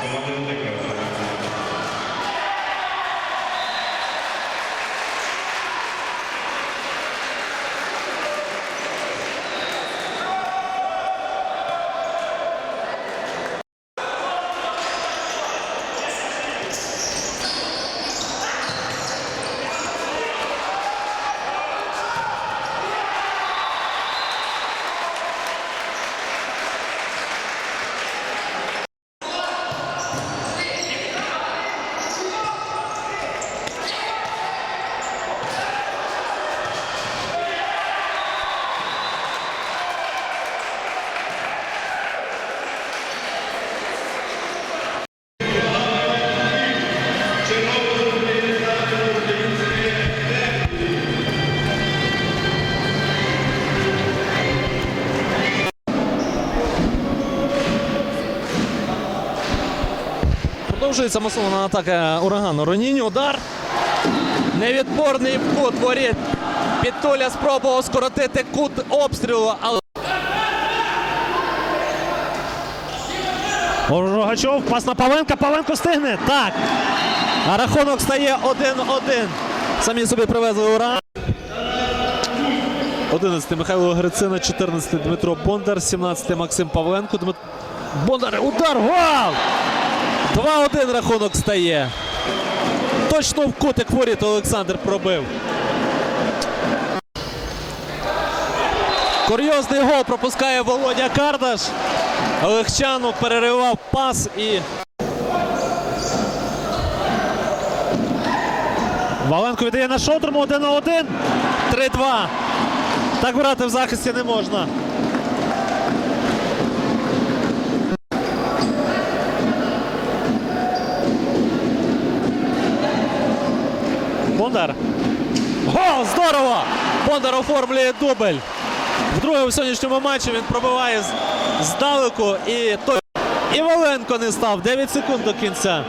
お守りださい。Продовжується масована атака урагану. Роніні удар. Невідпорний в воріт. Підтуля спробував скоротити кут обстрілу, але Рогачов, пас на Павленка, Павленко стигне. Так. а рахунок стає 1-1. Самі собі привезли ураган. 11 Михайло Грицина, 14 Дмитро Бондар, 17 Максим Павленко. Дмит... Бондар, удар, гол! 2-1 рахунок стає. Точно в кутик воріт Олександр пробив. Курйозний гол пропускає Володя Кардаш. Олегчану переривав пас і Валенко віддає на Шодрому 1 на 1. 3-2. Так грати в захисті не можна. Бондар. Гол! Здорово! Бондар оформлює дубль. Вдруге у сьогоднішньому матчі він пробиває здалеку і той. І Валенко не став. 9 секунд до кінця.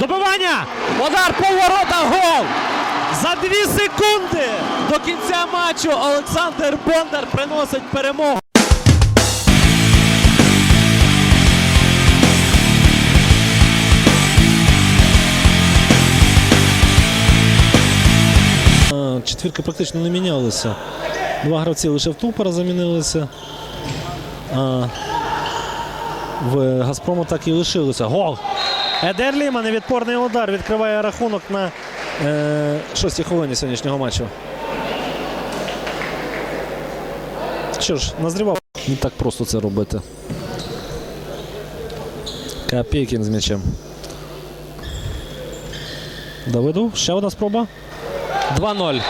Добивання! Удар по гол! За 2 секунди до кінця матчу Олександр Бондар приносить перемогу. Четвірки практично не мінялися. Два гравці лише в Тупора замінилися. А в Газпрому так і лишилося. Гол! Едер Ліма, невідпорний удар, відкриває рахунок на Е, шостій хвилині сьогоднішнього матчу. Що ж, назрівав. Не так просто це робити. Копейкін з м'ячем. Давиду, ще одна спроба. 2-0.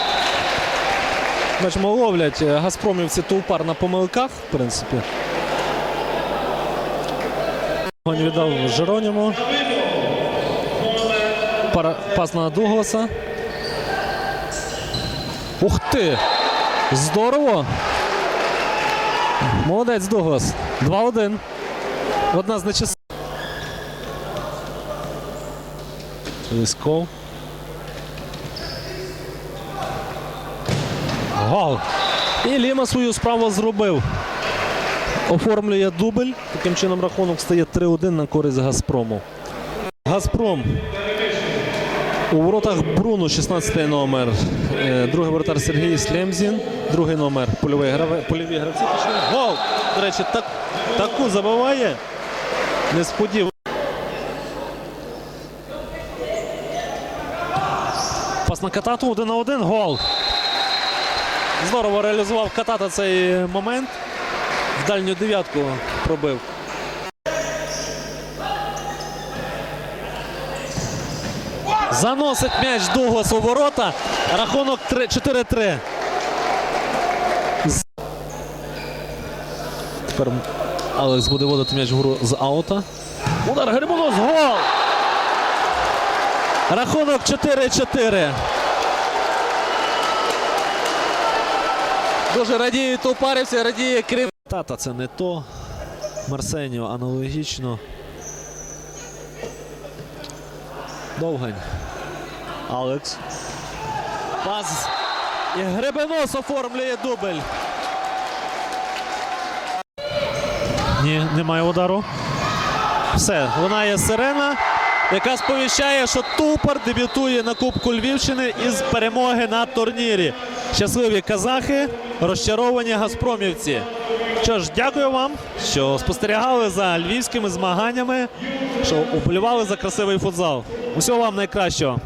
Бачимо, ловлять е, газпромівці тулпар на помилках, в принципі. Огонь віддав Жероніму. Пас на Дугласа. Ух ти! Здорово! Молодець Дуглас. 2-1. Одна з нечас. Лисков. Гол. І Ліма свою справу зробив. Оформлює дубль. Таким чином рахунок стає 3-1 на користь Газпрому. Газпром. У воротах Бруно, 16 номер. Е, Другий воротар Сергій Слемзін. Другий номер польовий польові гравці. Гол! До речі, так, таку забиває. Несподівано. пас на катату 1 на 1. Гол. Здорово реалізував Катата цей момент. В дальню дев'ятку пробив. Заносить м'яч Дуглас у ворота. Рахунок 4-3. Тепер Алекс буде водити м'яч вгору з аута. Удар Грибунос. Гол! Рахунок 4-4. Дуже радіють упарився, радіє Крим. Тата це не то. Марсеніо аналогічно. Довгань. Алекс. Пас. І Гребенос оформлює дубль. Ні, немає удару. Все, лунає сирена, яка сповіщає, що Тупар дебютує на Кубку Львівщини із перемоги на турнірі. Щасливі казахи, розчаровані газпромівці. Що ж, дякую вам, що спостерігали за львівськими змаганнями, що уболівали за красивий футзал. Усього вам найкращого.